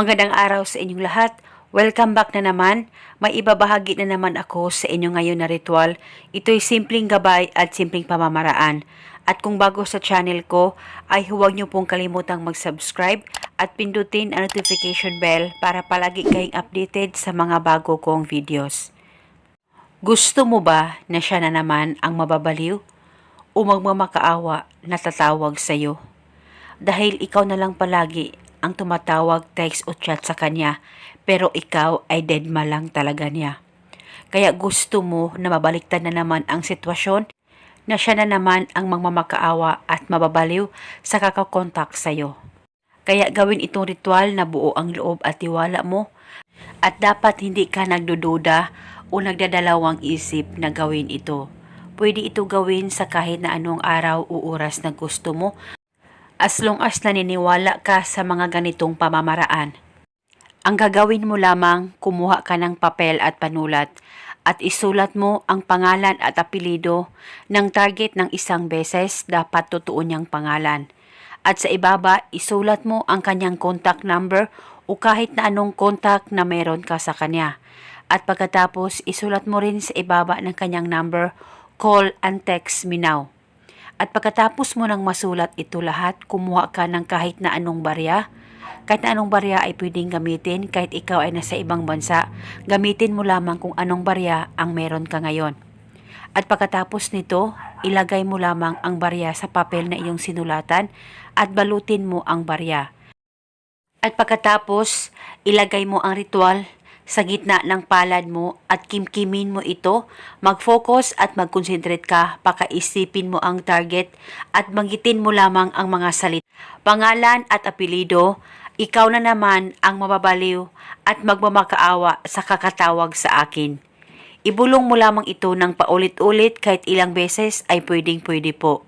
Magandang araw sa inyong lahat. Welcome back na naman. May ibabahagi na naman ako sa inyo ngayon na ritual. Ito'y simpleng gabay at simpleng pamamaraan. At kung bago sa channel ko, ay huwag niyo pong kalimutang mag-subscribe at pindutin ang notification bell para palagi kayong updated sa mga bago kong videos. Gusto mo ba na siya na naman ang mababaliw o magmamakaawa na tatawag sa'yo? Dahil ikaw na lang palagi ang tumatawag, text o chat sa kanya, pero ikaw ay deadma lang talaga niya. Kaya gusto mo na mabaliktad na naman ang sitwasyon na siya na naman ang magmamakaawa at mababaliw sa kakakontak sa'yo. Kaya gawin itong ritual na buo ang loob at tiwala mo at dapat hindi ka nagdududa o nagdadalawang isip na gawin ito. Pwede ito gawin sa kahit na anong araw o oras na gusto mo as long as naniniwala ka sa mga ganitong pamamaraan. Ang gagawin mo lamang, kumuha ka ng papel at panulat at isulat mo ang pangalan at apelido ng target ng isang beses dapat totoo niyang pangalan. At sa ibaba, isulat mo ang kanyang contact number o kahit na anong contact na meron ka sa kanya. At pagkatapos, isulat mo rin sa ibaba ng kanyang number, call and text me now. At pagkatapos mo nang masulat ito lahat, kumuha ka ng kahit na anong barya. Kahit na anong barya ay pwedeng gamitin kahit ikaw ay nasa ibang bansa. Gamitin mo lamang kung anong barya ang meron ka ngayon. At pagkatapos nito, ilagay mo lamang ang barya sa papel na iyong sinulatan at balutin mo ang barya. At pagkatapos, ilagay mo ang ritual sa gitna ng palad mo at kimkimin mo ito, mag-focus at mag-concentrate ka, pakaisipin mo ang target at magitin mo lamang ang mga salit. Pangalan at apelido, ikaw na naman ang mababaliw at magmamakaawa sa kakatawag sa akin. Ibulong mo lamang ito ng paulit-ulit kahit ilang beses ay pwedeng pwede po.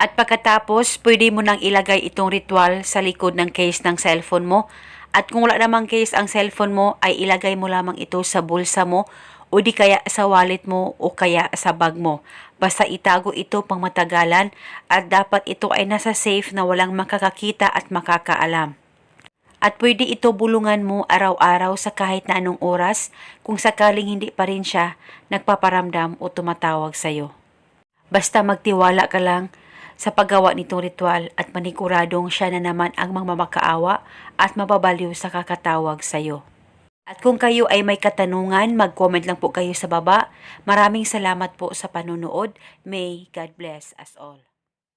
At pagkatapos, pwede mo nang ilagay itong ritual sa likod ng case ng cellphone mo at kung wala namang case ang cellphone mo, ay ilagay mo lamang ito sa bulsa mo o di kaya sa wallet mo o kaya sa bag mo. Basta itago ito pang matagalan at dapat ito ay nasa safe na walang makakakita at makakaalam. At pwede ito bulungan mo araw-araw sa kahit na anong oras kung sakaling hindi pa rin siya nagpaparamdam o tumatawag sa'yo. Basta magtiwala ka lang sa paggawa nitong ritual at maniguradong siya na naman ang magmamakaawa at mababaliw sa kakatawag sa iyo. At kung kayo ay may katanungan, mag-comment lang po kayo sa baba. Maraming salamat po sa panunood. May God bless us all.